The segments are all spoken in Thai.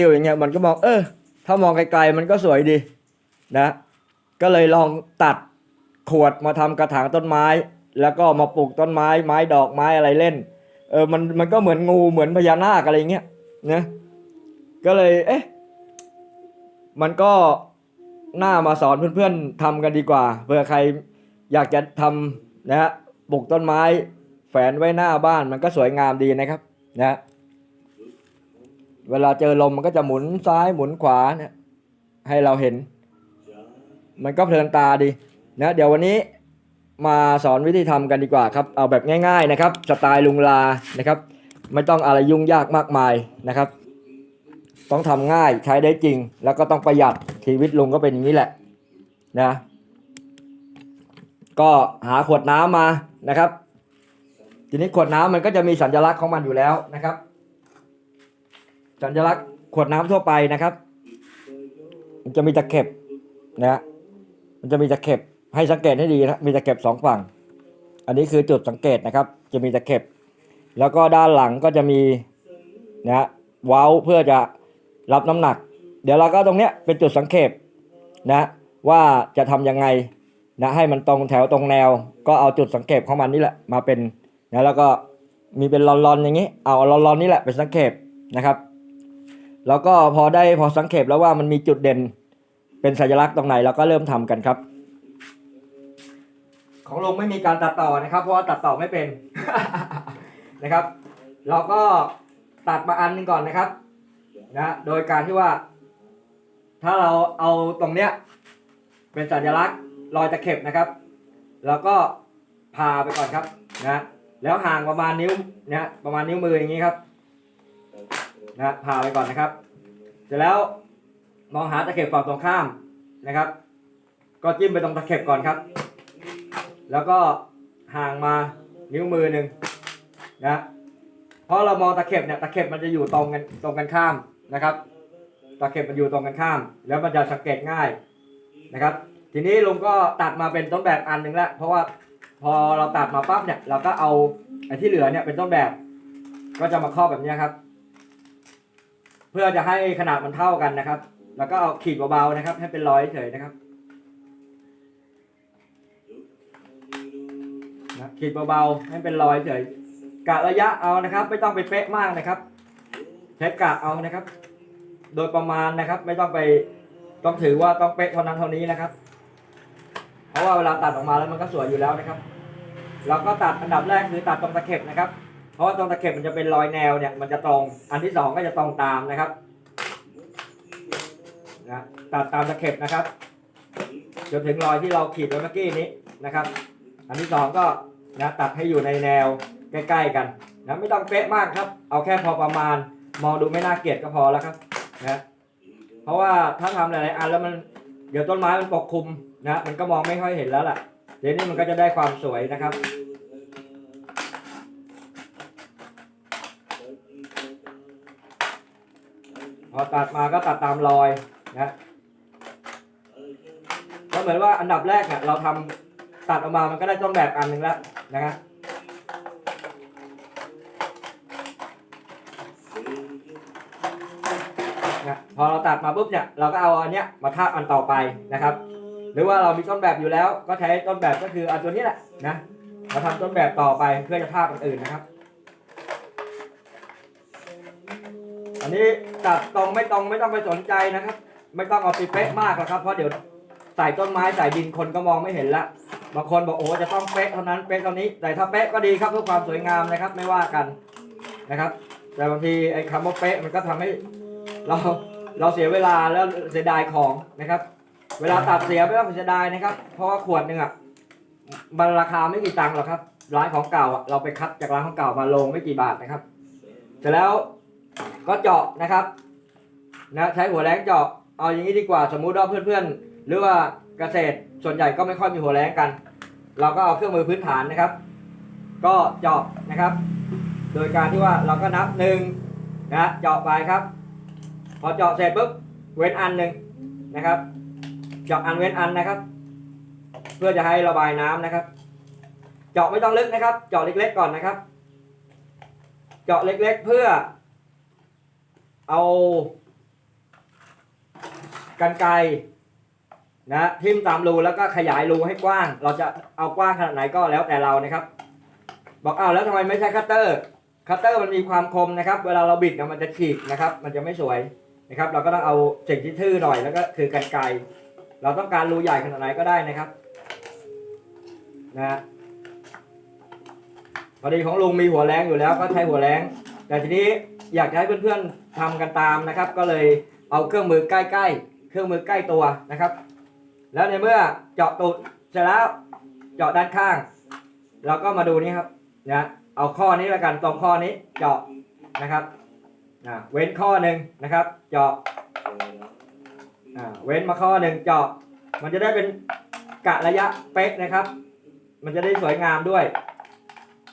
อยู่อย่างเงี้ยมันก็มองเออถ้ามองไกลๆมันก็สวยดีนะ ก็เลยลองตัดขวดมาทำกระถางต้นไม้ แล้วก็มาปลูกต้นไม้ไม้ดอกไม้อะไรเล่น เออมันมันก็เหมือนงูเหมือนพญานาคอะไรเงี้ยนะก็เลยเอ๊ะมันก็หน่ามาสอนเพื่อนๆทำกันดีกว่าเผื่อใครอยากจะทำนะฮะปลูกต้นไม้แฝนไว้หน้าบ้านมันก็สวยงามดีนะครับนะ เวลาเจอลมมันก็จะหมุนซ้ายหมุนขวาเนี่ยให้เราเห็น มันก็เพลินตาดีนะเดี๋ยววันนี้มาสอนวิธีทำกันดีกว่าครับ เอาแบบง่ายๆนะครับสไตล์ลุงลานะครับ ไม่ต้องอะไรยุ่งยากมากมายนะครับ ต้องทำง่ายใช้ได้จริง แล้วก็ต้องประหยัดชีวิตลุงก็เป็นอย่างนี้แหละนะก็หาขวดน้ำมานะครับ ทีนี้ขวดน้ำมันก็จะมีสัญลักษณ์ของมันอยู่แล้วนะครับ สัญลักษณ์ขวดน้ำทั่วไปนะครับ มันจะมีตะเข็บนะฮะมันจะมีตะเข็บให้สังเกตให้ดีนะมีตะเข็บสองฝั่ง อันนี้คือจุดสังเกตนะครับ จะมีตะเข็บ แล้วก็ด้านหลังก็จะมีนะฮะเว้าเพื่อจะรับน้ำหนัก เดี๋ยวเราก็ตรงเนี้ยเป็นจุดสังเกตนะว่าจะทำยังไงนะให้มันตรงแถวตรงแนว ก็เอาจุดสังเกตของมันนี่แหละมาเป็นนะแล้วก็มีเป็นลอนๆอย่างนี้ เอาลอนๆนี่แหละเป็นสังเกตนะครับ แล้วก็พอได้พอสังเกตแล้วว่ามันมีจุดเด่น เป็นสัญลักษณ์ตรงไหนเราก็เริ่มทำกันครับ ของลุงไม่มีการตัดต่อนะครับ เพราะว่าตัดต่อไม่เป็นนะครับ เราก็ตัดมาอันหนึงก่อนนะครับนะโดยการที่ว่า ถ้าเราเอาตรงเนี้ย เป็นสัญลักษณ์รอยตะเข็บนะครับ แล้วก็พาไปก่อนครับนะแล้วห่างประมาณนิ้วนะประมาณนิ้วมืออย่างนี้ครับ นะพาไปก่อนนะครับ เสร็จแล้วมองหาตะเข็บฝั่งตรงข้ามนะครับ ก็จิ้มไปตรงตะเข็บก่อนครับ แล้วก็ห่างมานิ้วมือหนึ่งนะเพราะเรามองตะเข็บเนี่ยตะเข็บมันจะอยู่ตรงกันตรงกันข้ามนะครับ ตะเข็บมันอยู่ตรงกันข้าม แล้วมันจะสังเกตง่ายนะครับ ทีนี้ลุงก็ตัดมาเป็นต้นแบบอันหนึ่งแล้วเพราะว่าพอเราตัดมาปั๊บเนี่ยเราก็เอาไอ้ที่เหลือเนี่ยเป็นต้นแบบ ก็จะมาครอบแบบนี้ครับ เพื่อจะให้ขนาดมันเท่ากันนะครับ แล้วก็เอาขีดเบาๆนะครับ ให้เป็นรอยเฉยนะครับนะขีดเบาๆให้เป็นรอยเฉยกะระยะเอานะครับ ไม่ต้องไปเป๊ะมากนะครับใช้กะเอานะครับ โดยประมาณนะครับ ไม่ต้องไปต้องถือว่าต้องเป๊ะเท่านั้นเท่านี้นะครับ เพราะว่าเวลาตัดออกมาแล้วมันก็สวยอยู่แล้วนะครับ เราก็ตัดอันดับแรกคือตัดตรงตะเข็บนะครับ ราะว่าตรงตะเข็บมันจะเป็นรอยแนวเนี่ยมันจะตรง อันที่สองก็จะตรงตามนะครับนะตัดตามตะเข็บนะครับจนถึงรอยที่เราขีดไว้เมื่อกี้นี้นะครับ อันที่สองก็นะตัดให้อยู่ในแนวใกล้ๆกันนะไม่ต้องเป๊ะมากครับ เอาแค่พอประมาณ มองดูไม่น่าเกลียดก็พอแล้วครับนะเพราะว่าถ้าทำหลายๆอันแล้วมันเดี๋ยวต้นไม้มันปกคลุมนะมันก็มองไม่ค่อยเห็นแล้วล่ะเดี๋ยวนี้มันก็จะได้ความสวยนะครับ อตัดมาก็ตัดตามรอยนะก็เหมือนว่าอันดับแรกเนี่ยเราทำตัดออกมามันก็ได้ต้นแบบอันหนึ่งแล้วนะฮะนะพอเราตัดมาปุ๊บเนี่ยเราก็เอาอันเนี้ยมาทาบอันต่อไปนะครับ หรือว่าเรามีต้นแบบอยู่แล้ว ก็ใช้ต้นแบบก็คืออันตัวนี้แหละนะมาทำต้นแบบต่อไปเพื่อจะทาบอันอื่นนะครับ อันนี้ตัดตรงไม่ตรงไม่ต้องไปสนใจนะครับ ไม่ต้องเอาไปเป๊ะมากหรอกครับเพราะเดี๋ยวใส่ต้นไม้ใส่ดินคนก็มองไม่เห็นละบางคนบอกโอ้จะต้องเป๊ะเท่านั้นเป๊ะเท่านี้ แต่ถ้าเป๊ะก็ดีครับเพื่อความสวยงามนะครับ ไม่ว่ากันนะครับ แต่บางทีไอ้คำว่าเป๊ะมันก็ทำให้เราเราเสียเวลาแล้วเสียดายของนะครับ เวลาตัดเสียไม่ต้องเสียดายนะครับ เพราะว่าขวดหนึ่งอะมันราคาไม่กี่ตังค์หรอกครับ ร้านของเก่าอะเราไปคัดจากร้านของเก่ามาลงไม่กี่บาทนะครับเสร็จแล้ว ก็เจาะนะครับนะใช้หัวแรงเจาะเอาอย่างนี้ดีกว่าสมมุติว่าเพื่อนๆ หรือว่าเกษตรส่วนใหญ่ก็ไม่ค่อยมีหัวแรงกัน เราก็เอาเครื่องมือพื้นฐานนะครับ ก็เจาะนะครับ โดยการที่ว่าเราก็นับหนึ่งนะเจาะไปครับ พอเจาะเสร็จปุ๊บเว้นอันหนึ่งนะครับ เจาะอันเว้นอันนะครับ เพื่อจะให้ระบายน้ำนะครับ เจาะไม่ต้องลึกนะครับ เจาะเล็กๆก่อนนะครับ เจาะเล็กๆ เพื่อ เอากันไกรนะทิ่มตามรูแล้วก็ขยายรูให้กว้าง เราจะเอากว้างขนาดไหนก็แล้วแต่เรานะครับ บอกอ้าวแล้วทำไมไม่ใช้คัตเตอร์คัตเตอร์มันมีความคมนะครับ เวลาเราบิดเนี่ยมันจะฉีกนะครับ มันจะไม่สวยนะครับ เราก็ต้องเอาสิ่งที่ทื่อหน่อยแล้วก็คือกันไกรเราต้องการรูใหญ่ขนาดไหนก็ได้นะครับนะฮะพอดีของลุงมีหัวแรงอยู่แล้วก็ใช้หัวแรงแต่ทีนี้ อยากจะให้เพื่อนๆทำกันตามนะครับ ก็เลยเอาเครื่องมือใกล้ๆ เครื่องมือใกล้ตัวนะครับ แล้วในเมื่อเจาะตูดเสร็จแล้วเจาะด้านข้าง เราก็มาดูนี่ครับนะเอาข้อนี้แล้วกันตรงข้อนี้เจาะนะครับเว้นข้อหนึ่งนะครับ เจาะเว้นมาข้อหนึ่งเจาะ มันจะได้เป็นกะระยะเป๊กนะครับ มันจะได้สวยงามด้วย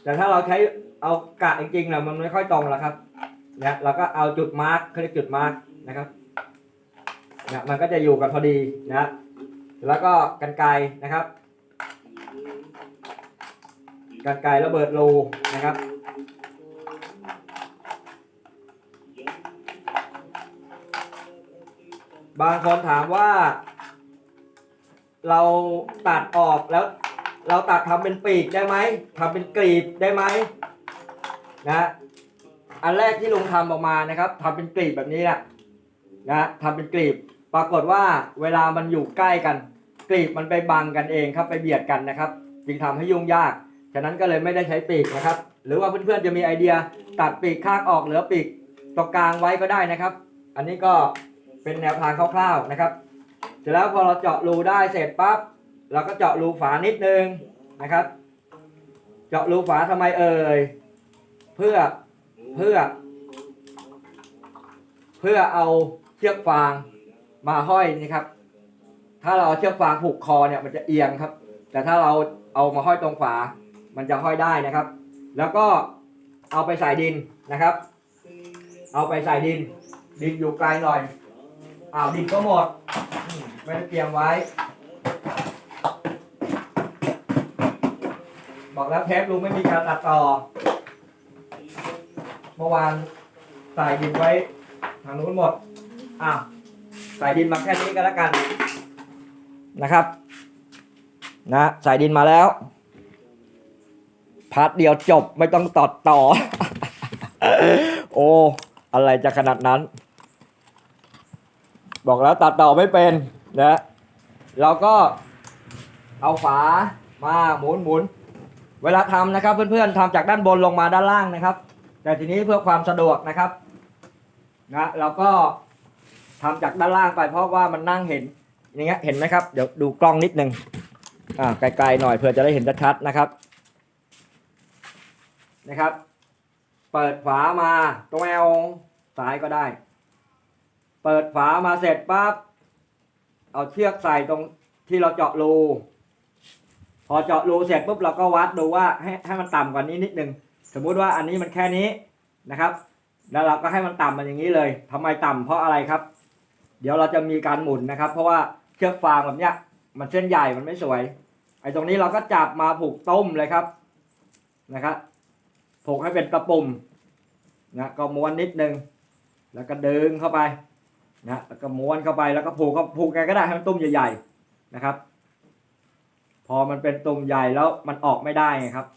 แต่ถ้าเราใช้เอากะจริงๆนะมันไม่ค่อยตรงหรอกครับ นะเราก็เอาจุดมาร์กเขาเรียกจุดมาร์กนะครับนะมันก็จะอยู่กันพอดีนะแล้วก็กันไกนะครับ กันไกระเบิดรูนะครับบางคนถามว่า เราตัดออกแล้ว เราตัดทำเป็นปีกได้ไหมทำเป็นกลีบได้ไหมนะ อันแรกที่ลุงทำออกมานะครับทำเป็นกลีบแบบนี้แหละนะทำเป็นกลีบ ปรากฏว่าเวลามันอยู่ใกล้กัน กลีบมันไปบังกันเองครับไปเบียดกันนะครับ จึงทำให้ยุ่งยาก ฉะนั้นก็เลยไม่ได้ใช้ปีกนะครับ หรือว่าเพื่อนๆจะมีไอเดียตัดปีกข้างออกเหลือปีกตรงกลางไว้ก็ได้นะครับ อันนี้ก็เป็นแนวทางคร่าวๆนะครับ เสร็จแล้วพอเราเจาะรูได้เสร็จปั๊บเราก็เจาะรูฝานิดนึงนะครับ เจาะรูฝาทำไมเอ่ยเพื่อ เพื่อ เพื่อเอาเชือกฟางมาห้อยนี่ครับ ถ้าเราเอาเชือกฟางผูกคอเนี่ยมันจะเอียงครับ แต่ถ้าเราเอามาห้อยตรงฝา มันจะห้อยได้นะครับ แล้วก็เอาไปใส่ดินนะครับ เอาไปใส่ดิน ดินอยู่ไกลหน่อยอ้าวดินก็หมดไม่ได้เตรียมไว้ บอกแล้วเทปลุงไม่มีการตัดต่อ เมื่อวานใส่ดินไว้ทางนู้นหมดอ้าวใส่ดินมาแค่นี้ก็แล้วกันนะครับ นะใส่ดินมาแล้วพัดเดียวจบไม่ต้องตัดต่อ โอ้อะไรจะขนาดนั้น บอกแล้วตัดต่อไม่เป็นนะเราก็เอาฝามาหมุนหมุนเวลาทำนะครับเพื่อนๆทำจากด้านบนลงมาด้านล่างนะครับ แต่ทีนี้เพื่อความสะดวกนะครับนะเราก็ทำจากด้านล่างไปเพราะว่ามันนั่งเห็นอย่างเงี้ยเห็นไหมครับเดี๋ยวดูกล้องนิดนึงอ่าไกลๆหน่อยเพื่อจะได้เห็นชัดๆนะครับนะครับ เปิดฝามาตรงแอลซ้ายก็ได้ เปิดฝามาเสร็จปั๊บเอาเชือกใส่ตรงที่เราเจาะรูพอเจาะรูเสร็จปุ๊บเราก็วัดดูว่าให้ให้มันต่ำกว่านี้นิดนึง สมมุติว่าอันนี้มันแค่นี้นะครับ แล้วเราก็ให้มันต่ำมันอย่างนี้เลยทำไมต่ำเพราะอะไรครับ เดี๋ยวเราจะมีการหมุนนะครับ เพราะว่าเชือกฟางแบบเนี้ย มันเส้นใหญ่มันไม่สวย ไอ้ตรงนี้เราก็จับมาผูกต้มเลยครับนะครับผูกให้เป็นตะปุ่มนะก็ม้วนนิดนึง แล้วก็ดึงเข้าไปนะแล้วก็ม้วนเข้าไปแล้วก็ผูกก็ผูกไงก็ได้ให้มันตุ้มใหญ่ๆนะครับ พอมันเป็นตุ่มใหญ่แล้วมันออกไม่ได้ไงครับ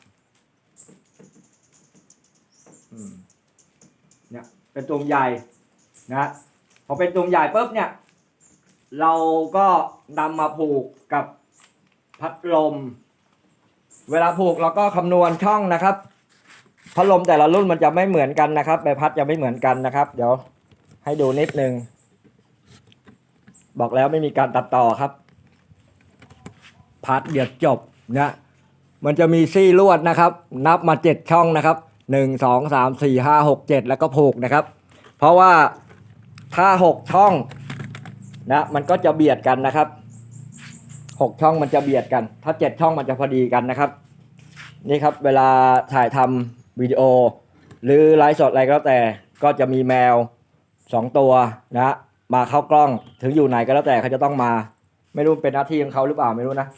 เนี่ยเป็นตุ่มใหญ่นะพอเป็นตุ่มใหญ่ปุ๊บเนี่ย เราก็นำมาผูกกับพัดลม เวลาผูกเราก็คำนวณช่องนะครับ พัดลมแต่ละรุ่นมันจะไม่เหมือนกันนะครับใบพัดจะไม่เหมือนกันนะครับ เดี๋ยวให้ดูนิดนึง บอกแล้วไม่มีการตัดต่อครับ พัดเดี๋ยวจบนะมันจะมีซี่ลวดนะครับ นับมาเจ็ดช่องนะครับ หนึ่งสองสามสี่ห้าหกเจ็ดแล้วก็ผูกนะครับ เพราะว่าถ้าหกช่องนะมันก็จะเบียดกันนะครับหกช่องมันจะเบียดกัน ถ้าเจ็ดช่องมันจะพอดีกันนะครับ นี่ครับเวลาถ่ายทำวิดีโอ หรือไลฟ์สดอะไรก็แล้วแต่ก็จะมีแมวสองตัวนะมาเข้ากล้องถึงอยู่ไหนก็แล้วแต่เขาจะต้องมา ไม่รู้เป็นหน้าที่ของเขาหรือเปล่าไม่รู้นะ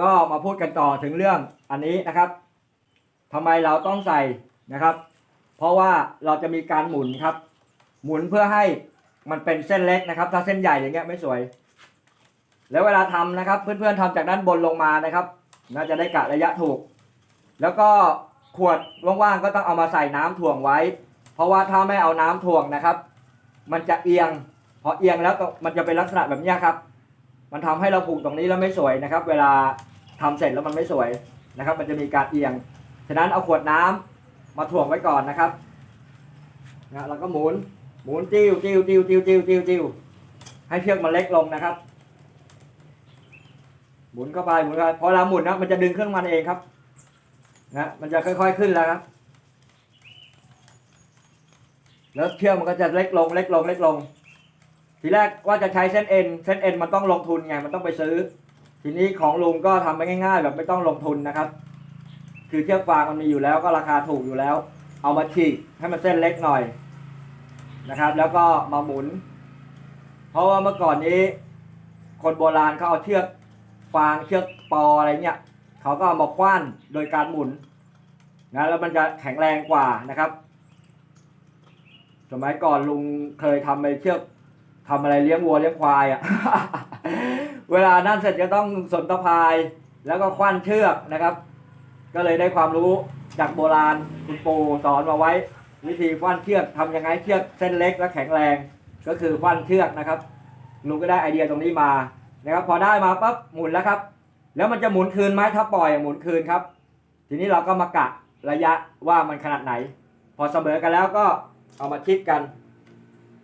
ก็มาพูดกันต่อถึงเรื่องอันนี้นะครับ ทำไมเราต้องใส่นะครับ เพราะว่าเราจะมีการหมุนครับ หมุนเพื่อให้มันเป็นเส้นเล็กนะครับ ถ้าเส้นใหญ่อย่างเงี้ยไม่สวย แล้วเวลาทำนะครับ เพื่อนๆทำจากด้านบนลงมานะครับ น่าจะได้กะระยะถูก แล้วก็ขวดว่างๆก็ต้องเอามาใส่น้ำถ่วงไว้ เพราะว่าถ้าไม่เอาน้ำถ่วงนะครับ มันจะเอียง พอเอียงแล้วก็มันจะเป็นลักษณะแบบเนี้ยครับ มันทำให้เราผูกตรงนี้แล้วไม่สวยนะครับ เวลาทำเสร็จแล้วมันไม่สวยนะครับ มันจะมีการเอียง ฉะนั้นเอาขวดน้ำมาถ่วงไว้ก่อนนะครับนะแล้วก็หมุน หมุนจิ้วจิ้วจิ้วจิ้วจิ้วจิ้วจิ้วให้เชือกมันเล็กลงนะครับ หมุนเข้าไปหมุนเข้าไปพอเราหมุนนะมันจะดึงเครื่องมันเองครับ นะมันจะค่อย ๆขึ้นแล้วครับ แล้วเชือกมันก็จะเล็กลง เล็กลง เล็กลง ทีแรกว่าจะใช้เส้นเอ็นเส้นเอ็นมันต้องลงทุนไงมันต้องไปซื้อ ทีนี้ของลุงก็ทำไปง่าย ๆ แบบไม่ต้องลงทุนนะครับ คือเชือกฟางมันมีอยู่แล้วก็ราคาถูกอยู่แล้ว เอามาฉีกให้มันเส้นเล็กหน่อยนะครับ แล้วก็มาหมุน เพราะว่าเมื่อก่อนนี้ คนโบราณเขาเอาเชือกฟางเชือกปออะไรเนี่ยเขาก็เอามาคว้านโดยการหมุนนะแล้วมันจะแข็งแรงกว่านะครับ สมัยก่อนลุงเคยทำไปเชือกทำอะไรเลี้ยงวัวเลี้ยงควายอะ่ะ เวลานั่นเสร็จก็ต้องสนตะพาย แล้วก็คว้านเชือกนะครับ ก็เลยได้ความรู้จากโบราณคุณปู่สอนมาไว้ วิธีคว้านเชือกทำยังไงเชือกเส้นเล็กและแข็งแรง ก็คือคว้านเชือกนะครับลุงก็ได้ไอเดียตรงนี้มานะครับพอได้มาปั๊บหมุนแล้วครับ แล้วมันจะหมุนคืนไหมถ้าปล่อยหมุนคืนครับ ทีนี้เราก็มากะระยะว่ามันขนาดไหน พอเสมอกันแล้วก็เอามาชิดกัน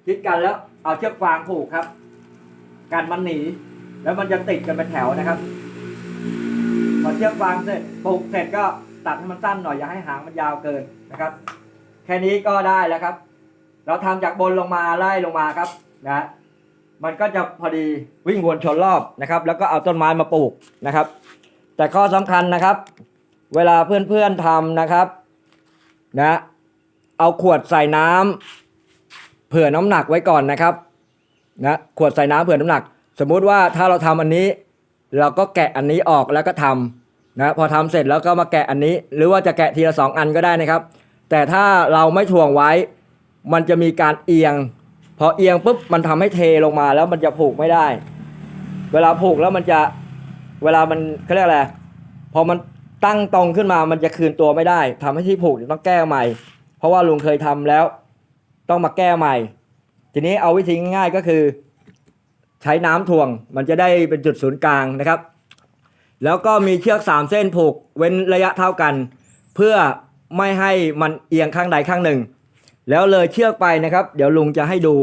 ชิดกันแล้วเอาเชือกฟางผูกครับ กันมันหนี แล้วมันจะติดกันเป็นแถวนะครับ อเชือกฟางเสร็จผูกเสร็จก็ตัดให้มันสั้นหน่อยอย่าให้หางมันยาวเกินนะครับ แค่นี้ก็ได้แล้วครับ เราทำจากบนลงมาไล่ลงมาครับนะมันก็จะพอดีวิ่งวนชนรอบนะครับ แล้วก็เอาต้นไม้มาปลูกนะครับ แต่ข้อสำคัญนะครับ เวลาเพื่อนๆทำนะครับนะเอาขวดใส่น้ำเผื่อน้ำหนักไว้ก่อนนะครับนะขวดใส่น้ำเผื่อน้ำหนัก สมมุติว่าถ้าเราทำอันนี้ เราก็แกะอันนี้ออกแล้วก็ทำนะพอทำเสร็จแล้วก็มาแกะอันนี้ หรือว่าจะแกะทีละสองอันก็ได้นะครับ แต่ถ้าเราไม่ถ่วงไว้ มันจะมีการเอียง พอเอียงปุ๊บมันทำให้เทลงมาแล้วมันจะผูกไม่ได้ เวลาผูกแล้วมันจะเวลามันเขาเรียกอะไรพอมันตั้งตรงขึ้นมามันจะคืนตัวไม่ได้ทำให้ที่ผูกต้องแก้ใหม่ เพราะว่าลุงเคยทำแล้ว ต้องมาแก้ใหม่ ทีนี้เอาวิธีง่ายๆก็คือ ใช้น้ำถ่วง มันจะได้เป็นจุดศูนย์กลางนะครับ แล้วก็มีเชือกสามเส้นผูกเว้นระยะเท่ากัน เพื่อไม่ให้มันเอียงข้างใดข้างหนึ่ง แล้วเลยเชือกไปนะครับ เดี๋ยวลุงจะให้ดู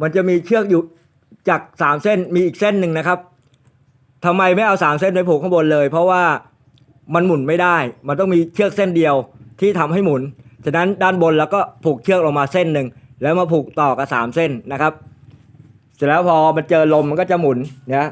มันจะมีเชือกอยู่จากสามเส้นมีอีกเส้นหนึ่งนะครับทำไมไม่เอาสามเส้นไปผูกข้างบนเลย เพราะว่ามันหมุนไม่ได้ มันต้องมีเชือกเส้นเดียวที่ทำให้หมุน ฉะนั้นด้านบนแล้วก็ผูกเชือกลงมาเส้นหนึ่ง แล้วมาผูกต่อกับสามเส้นนะครับ เสร็จแล้วพอมันเจอลมมันก็จะหมุนนะ